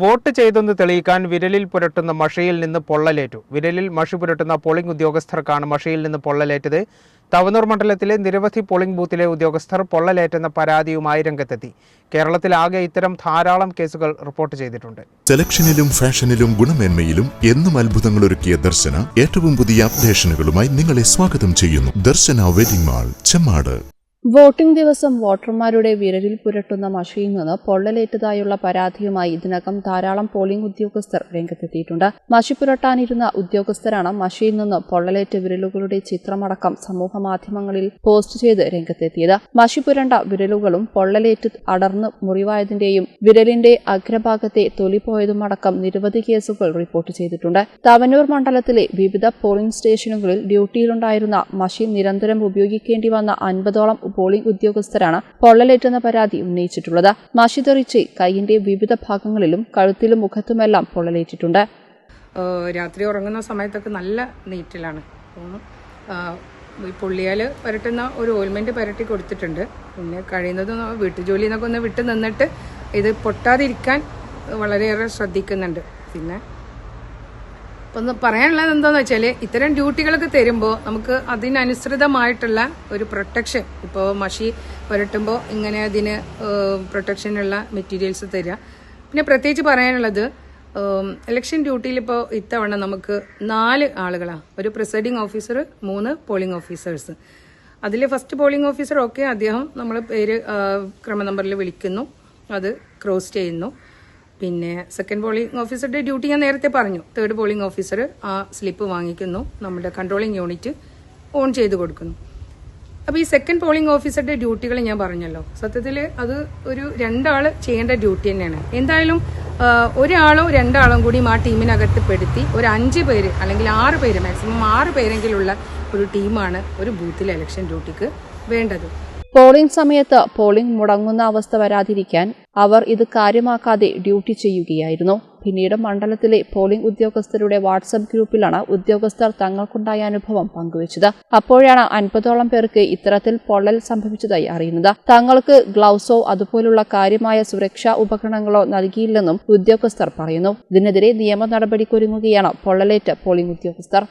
Vote ചെയ്തെന്ന് തെളിയിക്കാൻ വിരലിൽ പുരട്ടുന്ന മഷയിൽ നിന്ന് പൊള്ളലേറ്റു. വിരലിൽ മഷി പുരട്ടുന്ന പോളിംഗ് ഉദ്യോഗസ്ഥർക്കാണ് മഷയിൽ നിന്ന് പൊള്ളലേറ്റത്. തവനൂർ മണ്ഡലത്തിലെ നിരവധി പോളിംഗ് ബൂത്തിലെ ഉദ്യോഗസ്ഥർ പൊള്ളലേറ്റെന്ന പരാതിയുമായി രംഗത്തെത്തി. കേരളത്തിലാകെ ഇത്തരം ധാരാളം കേസുകൾ റിപ്പോർട്ട് ചെയ്തിട്ടുണ്ട്. സെലക്ഷനിലും ഫാഷനിലും ഗുണമേന്മയിലും എന്നും അത്ഭുതങ്ങൾ ഒരുക്കിയ ദർശന ഏറ്റവും പുതിയ അപ്ഡേഷനുകളുമായി നിങ്ങളെ സ്വാഗതം ചെയ്യുന്നു. Darshana wedding mall Chemmad. Voting ദിവസം വോട്ടർമാരുടെ വിരലിൽ പുരട്ടുന്ന മഷിയിൽ നിന്ന് പൊള്ളലേറ്റതായുള്ള പരാതിയുമായി ഇതിനകം ധാരാളം പോളിംഗ് ഉദ്യോഗസ്ഥർ രംഗത്തെത്തിയിട്ടുണ്ട്. മഷി പുരട്ടാനിരുന്ന ഉദ്യോഗസ്ഥരാണ് മഷിയിൽ നിന്ന് പൊള്ളലേറ്റ വിരലുകളുടെ ചിത്രമടക്കം സമൂഹ മാധ്യമങ്ങളിൽ പോസ്റ്റ് ചെയ്ത് രംഗത്തെത്തിയത്. മഷി പുരണ്ട വിരലുകളും പൊള്ളലേറ്റ് അടർന്ന് മുറിവായതിന്റെയും വിരലിന്റെ അഗ്രഭാഗത്തെ തൊലിപ്പോയതുമടക്കം നിരവധി കേസുകൾ റിപ്പോർട്ട് ചെയ്തിട്ടുണ്ട്. തവനൂർ മണ്ഡലത്തിലെ വിവിധ പോളിംഗ് സ്റ്റേഷനുകളിൽ ഡ്യൂട്ടിയിലുണ്ടായിരുന്ന മഷി നിരന്തരം ഉപയോഗിക്കേണ്ടി വന്ന അൻപതോളം പോളിംഗ് ഉദ്യോഗസ്ഥരാണ് പൊള്ളലേറ്റെന്ന പരാതി ഉന്നയിച്ചിട്ടുള്ളത്. മഷി തെറിച്ച് കൈയിന്റെ വിവിധ ഭാഗങ്ങളിലും കഴുത്തിലും മുഖത്തുമെല്ലാം പൊള്ളലേറ്റിട്ടുണ്ട്. രാത്രി ഉറങ്ങുന്ന സമയത്തൊക്കെ നല്ല നീറ്റിലാണ്. ഈ പുള്ളിയാൽ പുരട്ടുന്ന ഒരു ഓയിൽമെന്റ് പുരട്ടി കൊടുത്തിട്ടുണ്ട്. പിന്നെ കഴിയുന്നതും വീട്ടുജോലി എന്നൊക്കെ ഒന്ന് വിട്ട് നിന്നിട്ട് ഇത് പൊട്ടാതിരിക്കാൻ വളരെയേറെ ശ്രദ്ധിക്കുന്നുണ്ട്. പിന്നെ ഒന്ന് പറയാനുള്ളത് എന്താണെന്ന് വെച്ചാൽ ഇത്തരം ഡ്യൂട്ടികളൊക്കെ തരുമ്പോൾ നമുക്ക് അതിനനുസൃതമായിട്ടുള്ള ഒരു പ്രൊട്ടക്ഷൻ. ഇപ്പോൾ മഷി പുരട്ടുമ്പോൾ ഇങ്ങനെ അതിന് പ്രൊട്ടക്ഷനുള്ള മെറ്റീരിയൽസ് തരിക പിന്നെ പ്രത്യേകിച്ച് പറയാനുള്ളത് ഇലക്ഷൻ ഡ്യൂട്ടിയിൽ ഇപ്പോൾ ഇത്തവണ നമുക്ക് നാല് ആളുകളാണ് ഒരു പ്രിസൈഡിങ് ഓഫീസർ മൂന്ന് പോളിംഗ് ഓഫീസേഴ്സ്. അതിൽ ഫസ്റ്റ് പോളിംഗ് ഓഫീസർ ഒക്കെ അദ്ദേഹം നമ്മൾ പേര് ക്രമ നമ്പറിൽ വിളിക്കുന്നു. അത് ക്രോസ് ചെയ്യുന്നു. പിന്നെ സെക്കൻഡ് പോളിംഗ് ഓഫീസറുടെ ഡ്യൂട്ടി ഞാൻ നേരത്തെ പറഞ്ഞു. തേർഡ് പോളിംഗ് ഓഫീസർ ആ സ്ലിപ്പ് വാങ്ങിക്കുന്നു. നമ്മുടെ കൺട്രോളിംഗ് യൂണിറ്റ് ഓൺ ചെയ്ത് കൊടുക്കുന്നു. അപ്പോൾ ഈ സെക്കൻഡ് പോളിംഗ് ഓഫീസറുടെ ഡ്യൂട്ടികൾ ഞാൻ പറഞ്ഞല്ലോ. സത്യത്തിൽ അത് ഒരു രണ്ടാൾ ചെയ്യേണ്ട ഡ്യൂട്ടി തന്നെയാണ്. എന്തായാലും ഒരാളോ രണ്ടാളും കൂടി ആ ടീമിനകത്ത് പെടുത്തി ഒരു അഞ്ച് പേര് അല്ലെങ്കിൽ ആറ് പേര് മാക്സിമം ആറ് പേരെങ്കിലുള്ള ഒരു ടീമാണ് ഒരു ബൂത്തിലെ ഇലക്ഷൻ ഡ്യൂട്ടിക്ക് വേണ്ടത്. പോളിംഗ് സമയത്ത് പോളിംഗ് മുടങ്ങുന്ന അവസ്ഥ വരാതിരിക്കാൻ അവർ ഇത് കാര്യമാക്കാതെ ഡ്യൂട്ടി ചെയ്യുകയായിരുന്നു. പിന്നീട് മണ്ഡലത്തിലെ പോളിംഗ് ഉദ്യോഗസ്ഥരുടെ വാട്സപ്പ് ഗ്രൂപ്പിലാണ് ഉദ്യോഗസ്ഥർ തങ്ങൾക്കുണ്ടായ അനുഭവം പങ്കുവച്ചത്. അപ്പോഴാണ് അൻപതോളം പേർക്ക് ഇത്തരത്തിൽ പൊള്ളൽ സംഭവിച്ചതായി അറിയുന്നത്. തങ്ങൾക്ക് ഗ്ലൗസോ അതുപോലുള്ള കാര്യമായ സുരക്ഷാ ഉപകരണങ്ങളോ നൽകിയില്ലെന്നും ഉദ്യോഗസ്ഥർ പറയുന്നു. ഇതിനെതിരെ നിയമ നടപടിക്കൊരുങ്ങുകയാണ് പൊള്ളലേറ്റ പോളിംഗ് ഉദ്യോഗസ്ഥർ.